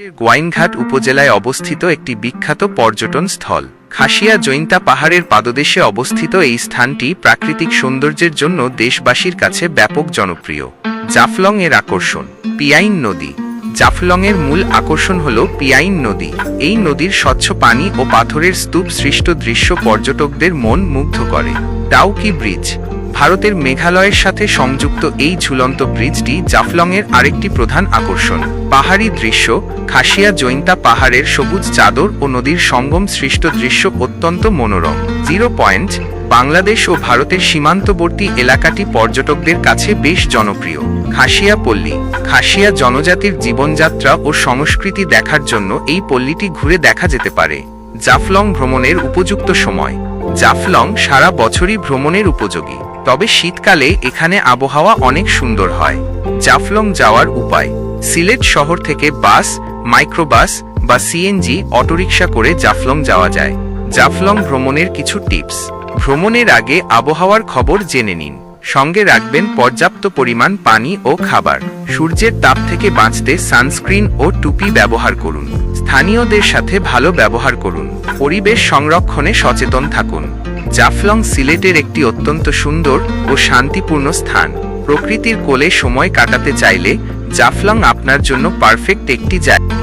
গোয়াইনঘাট উপজেলায় অবস্থিত একটি বিখ্যাত পর্যটন স্থল। খাসিয়া জৈন্তা পাহাড়ের পাদদেশে অবস্থিত এই স্থানটি প্রাকৃতিক সৌন্দর্যের জন্য দেশবাসীর কাছে ব্যাপক জনপ্রিয়। জাফলং এর আকর্ষণ, পিয়াইন নদী। জাফলংয়ের মূল আকর্ষণ হল পিয়াইন নদী। এই নদীর স্বচ্ছ পানি ও পাথরের স্তূপ সৃষ্ট দৃশ্য পর্যটকদের মন মুগ্ধ করে। ডাউকি ব্রিজ ভারতের মেঘালয়ের সাথে সংযুক্ত এই ঝুলন্ত ব্রিজটি জাফলংয়ের আরেকটি প্রধান আকর্ষণ। পাহাড়ি দৃশ্য, খাসিয়া জৈন্তা পাহাড়ের সবুজ চাদর ও নদীর সঙ্গম সৃষ্ট দৃশ্য অত্যন্ত মনোরম। জিরো পয়েন্ট, বাংলাদেশ ও ভারতের সীমান্তবর্তী এলাকাটি পর্যটকদের কাছে বেশ জনপ্রিয়। খাসিয়া পল্লী, খাসিয়া জনজাতির জীবনযাত্রা ও সংস্কৃতি দেখার জন্য এই পল্লীটি ঘুরে দেখা যেতে পারে। জাফলং ভ্রমণের উপযুক্ত সময়। জাফলং সারা বছরই ভ্রমণের উপযোগী। তবে শীতকালে এখানে আবহাওয়া অনেক সুন্দর হয়। জাফলং যাওয়ার উপায়। সিলেট শহর থেকে বাস, মাইক্রোবাস বা সিএনজি, অটোরিকশা করে জাফলং যাওয়া যায়। জাফলং ভ্রমণের কিছু টিপস। ভ্রমণের আগে আবহাওয়ার খবর জেনে নিন। সঙ্গে রাখবেন পর্যাপ্ত পরিমাণ পানি ও খাবার। সূর্যের তাপ থেকে বাঁচতে সানস্ক্রিন ও টুপি ব্যবহার করুন। স্থানীয়দের সাথে ভালো ব্যবহার করুন। পরিবেশ সংরক্ষণে সচেতন থাকুন। জাফলং সিলেটের একটি অত্যন্ত সুন্দর ও শান্তিপূর্ণ স্থান। প্রকৃতির কোলে সময় কাটাতে চাইলে জাফলং আপনার জন্য পারফেক্ট একটি জায়গা।